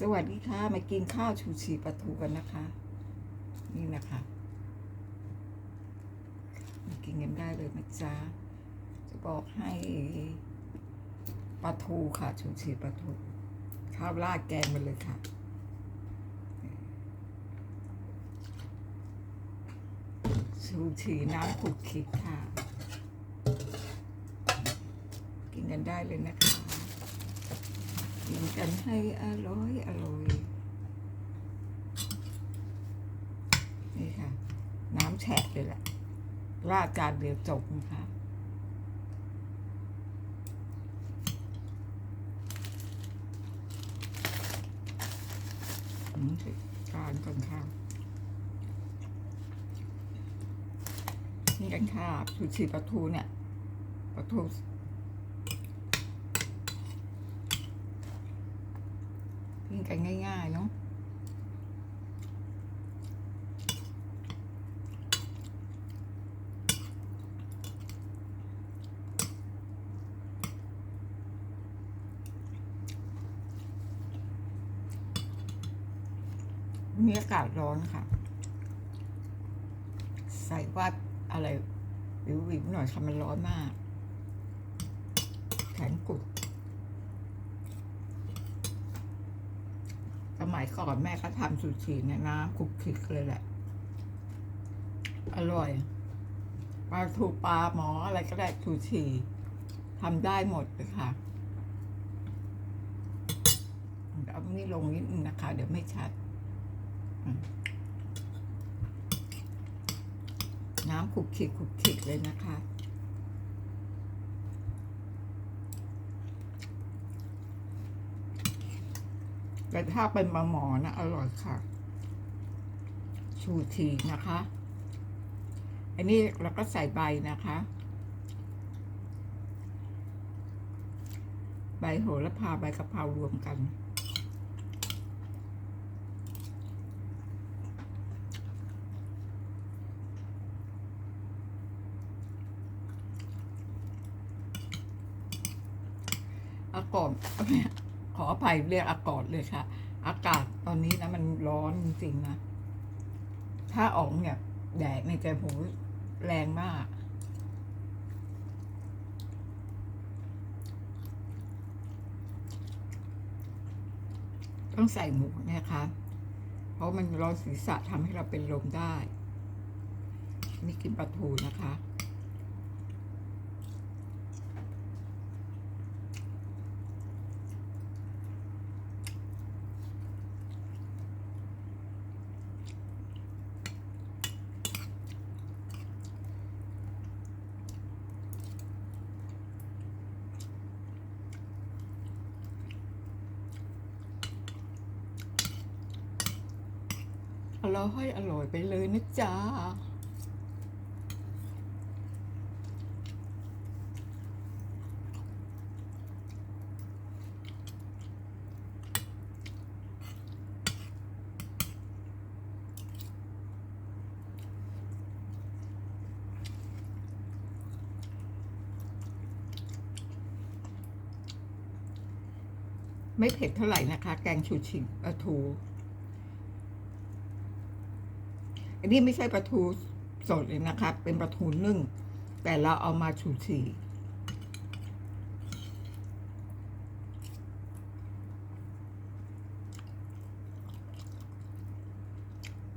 สวัสดีค่ะ มากินข้าวชูชีปลาทูกันนะคะ นี่นะคะมากินกันได้เลยนะจ๊ะจะบอกให้ปลาทูค่ะชูชีปลาทูข้าวราดแกงมาเลยค่ะชูชีน้ำขุกขลิกค่ะ กินกันได้เลยนะคะ กินกันให้อร่อยอร่อยนี่ค่ะ น้ำแฉะเลยแหละราดจานเดียวจบนะคะอืมการก่อนค่ะนี่กันค่ะชูชีปลาทูเนี่ยปลาทู กินกันง่าย ๆ เนาะวันนี้อากาศร้อนค่ะ ใส่ว่าอะไรวิววิวหน่อยค่ะมันร้อนมาก แขนกุด สมั ยก่อนแม่ก็ทำซูชิเนี่ยน้ำคลุกคิกเลยแหละ อร่อยปลาทูปลาหมออะไรก็ได้ซูชิทำได้หมดเลยค่ะเดี๋ยวเอานี่ลงนิดนึงนะคะ เดี๋ยวไม่ชัด น้ำคลุกคลิกคลุกคลิกเลยนะคะ แต่ถ้าเป็นปลาหมอนะอร่อยค่ะ ชูชีนะคะ อันนี้เราก็ใส่ใบนะคะ ใบโหระพาใบกะเพรารวมกันอากาศข ออภัยเรียกอากาศเลยค่ะ อากาศตอนนี้นะมันร้อนจริงๆนะ ถ้าออกเนี่ย แดดในใจผมแรงมากต้องใส่หมวกนะคะ เพราะมันร้อนศีรษะทำให้เราเป็นลมได้ นี่กินปลาทูนะคะ อร่อยอร่อยไปเลยนะจ๊ะไม่เผ็ดเท่าไหร่นะคะ แกงชูชิปลาทู อันนี้ไม่ใช่ปลาทูสดเลยนะคะ เป็นปลาทูนึ่ง แต่เราเอามาชูชี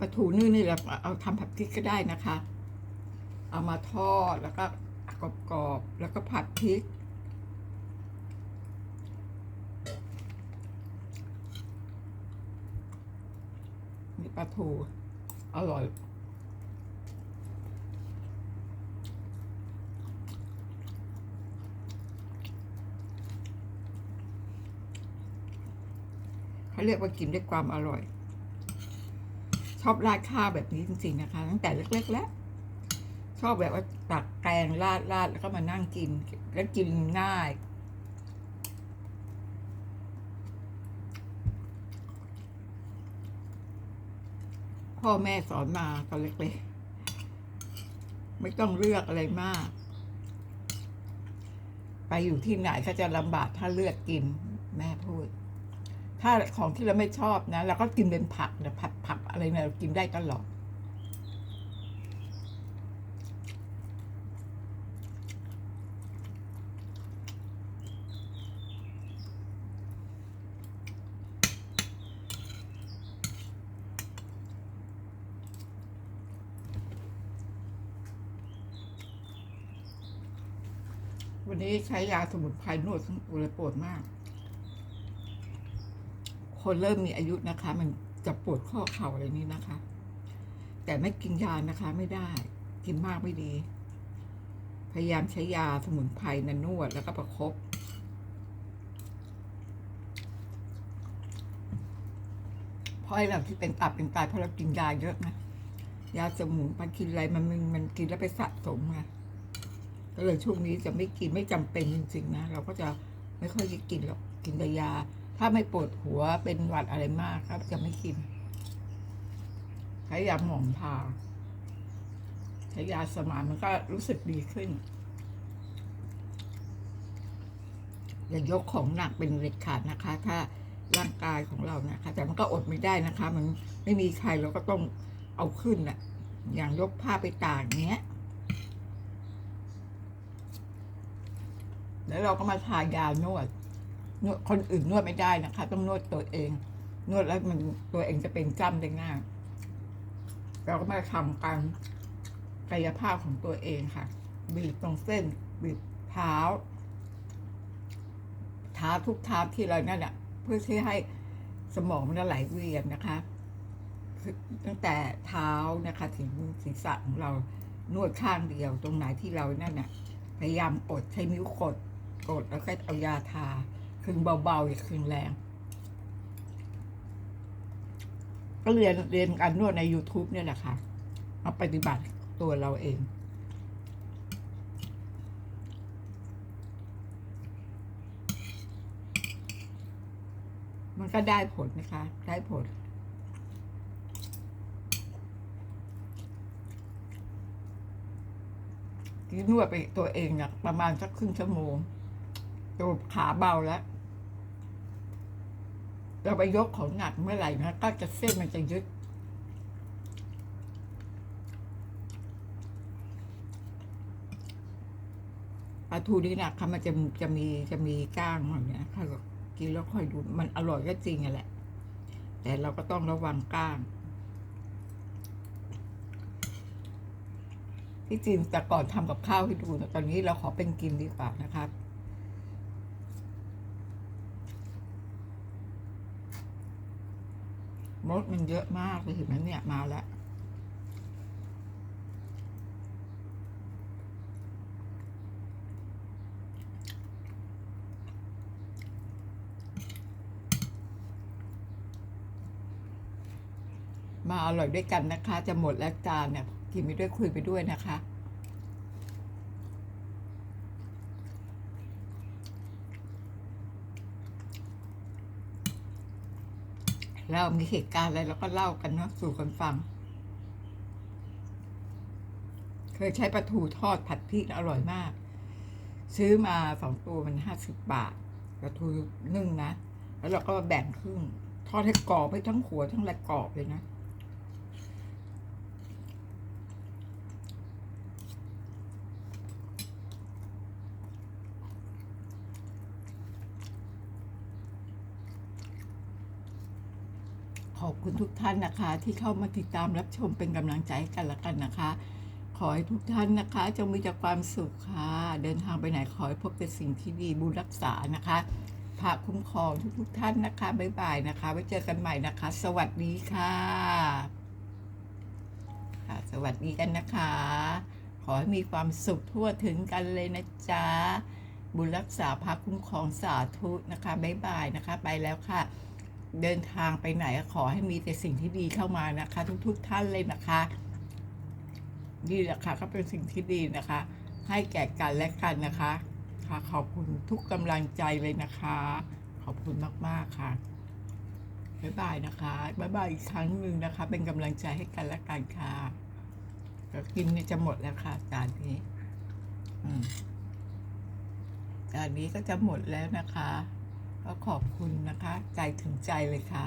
ปลาทูนึ่งนี่เราเอาทำผัดพริกก็ได้นะคะ เอามาทอดแล้วก็กรอบๆแล้วก็ผัดพริกนี่ปลาทู อร่อย เขาเรียกว่ากินด้วยความอร่อย ชอบราดข้าวแบบนี้จริงๆนะคะ ตั้งแต่เล็กๆแล้ว ชอบแบบว่าตักแกงราดราดแล้วก็มานั่งกิน แล้วกินง่าย พ่อแม่สอนมาตอนเล็กๆ ไม่ต้องเลือกอะไรมาก ไปอยู่ที่ไหนก็จะลำบากถ้าเลือกกิน แม่พูด ถ้าของที่เราไม่ชอบนะเราก็กินเป็นผักนะผัดผักอะไรเนี่ยเรากินได้ตลอด วันนี้ใช้ยาสมุนไพรนวดทั้งตัวเลยปวดมาก คนเริ่มมีอายุนะคะ มันจะปวดข้อเข่าอะไรนี้นะคะ แต่ไม่กินยานะคะ ไม่ได้ กินมากไม่ดี พยายามใช้ยาสมุนไพรนะนวดแล้วก็ประคบเพราะไอ้เราที่เป็นตับเป็นไตเพราะเรากินยาเยอะนะยาสมุนไพรกินอะไรมันมันมันกินแล้วไปสะสมไง ก็เลยช่วงนี้จะไม่กินไม่จำเป็นจริงๆนะเราก็จะไม่ค่อยจะกินหรอกกินแต่ยา ถ้าไม่ปวดหัวเป็นหวัดอะไรมากครับ จะไม่กินใช้ยาหมองทาใช้ยาสมานมันก็รู้สึกดีขึ้นอย่ายกของหนักเป็นเด็ดขาดนะคะ ถ้าร่างกายของเรานะคะ แต่มันก็อดไม่ได้นะคะ มันไม่มีใครเราก็ต้องเอาขึ้นน่ะอย่างยกผ้าไปตากเนี้ย แล้วเราก็มาทายานวดนวดคนอื่นนวดไม่ได้นะคะ ต้องนวดตัวเอง นวดแล้วมันตัวเองจะเป็นจ้ำได้ง่ายเราก็มาทำการกายภาพของตัวเองค่ะ บีบตรงเส้น บีบเท้าเท้าทุกเท้าที่เรานั่นแหะเพื่อที่ให้สมองมันไหลเวียนนะคะ ตั้งแต่เท้านะคะ ถึงศีรษะของเรานวดข้างเดียวตรงไหนที่เรานั่นน่ะพยายามกดใช้นิ้วกด กดแล้วก็เอายาทาคึงเบาๆอย่าคึงแรง ก็เรียนเรียนการนวดใน YouTube เนี่ยแหละค่ะมาปฏิบัติตัวเราเอง มันก็ได้ผลนะคะ ได้ผลที่นวดไปตัวเองอะประมาณสักครึ่งชั่วโมง ตัวขาเบาแล้ว เราไปยกของหนักเมื่อไหร่นะก็จะเส้นมันจะยึด ปลาทูนี่นะค่ะมันจะจะมีจะมีก้างมันเนี่ยถ้ากินแล้วค่อยดูมันอร่อยก็จริงอะแหละ แต่เราก็ต้องระวังก้างที่จริงแต่ก่อนทำกับข้าวให้ดูนะตอนนี้เราขอเป็นกินดีกว่านะครับ มดมันเยอะมากเลยเห็นไหมเนี่ยมาแล้วมาอร่อยด้วยกันนะคะ จะหมดแล้วจานเนี่ยกินไปด้วยคุยไปด้วยนะคะ เรามีเหตุการณ์อะไรเราก็เล่ากันเนาะสู่กันฟัง เคยใช้ปลาทูทอดผัดพริกอร่อยมาก ซื้อมาสองตัวมันห้าสิบบาทปลาทูนึ่งนะ แล้วเราก็แบ่งครึ่งทอดให้กรอบให้ทั้งหัวทั้งลกกรอบเลยนะ ขอบคุณทุกท่านนะคะ ที่เข้ามาติดตามรับชมเป็นกำลังใจกันละกันนะคะ ขอให้ทุกท่านนะคะจงมีแต่ความสุขค่ะ เดินทางไปไหนขอให้พบแต่สิ่งที่ดีบุญรักษานะคะพระคุ้มครองทุกๆท่านนะคะบ๊ายบายนะคะ ไว้เจอกันใหม่นะคะ สวัสดีค่ะค่ะ สวัสดีกันนะคะ ขอให้มีความสุขทั่วถึงกันเลยนะจ๊ะบุญรักษาพระคุ้มครองสาธุนะคะบ๊ายบายนะคะ ไปแล้วค่ะ เดินทางไปไหนขอให้มีแต่สิ่งที่ดีเข้ามานะคะ ทุก ๆ ท่านเลยนะคะนี่แหละค่ะก็เป็นสิ่งที่ดีนะคะ ให้แก่กันและกันนะคะ ค่ะขอบคุณทุกกำลังใจเลยนะคะ ขอบคุณมากๆค่ะบ๊ายบายนะคะบ๊ายบายอีกครั้งหนึ่งนะคะ เป็นกำลังใจให้กันและกันค่ะก็กินนี่จะหมดแล้วค่ะจานนี้อืมจานนี้ก็จะหมดแล้วนะคะ ก็ขอบคุณนะคะ ใจถึงใจเลยค่ะ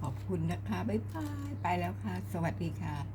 ขอบคุณนะคะ บ๊ายบาย ไปแล้วค่ะ สวัสดีค่ะ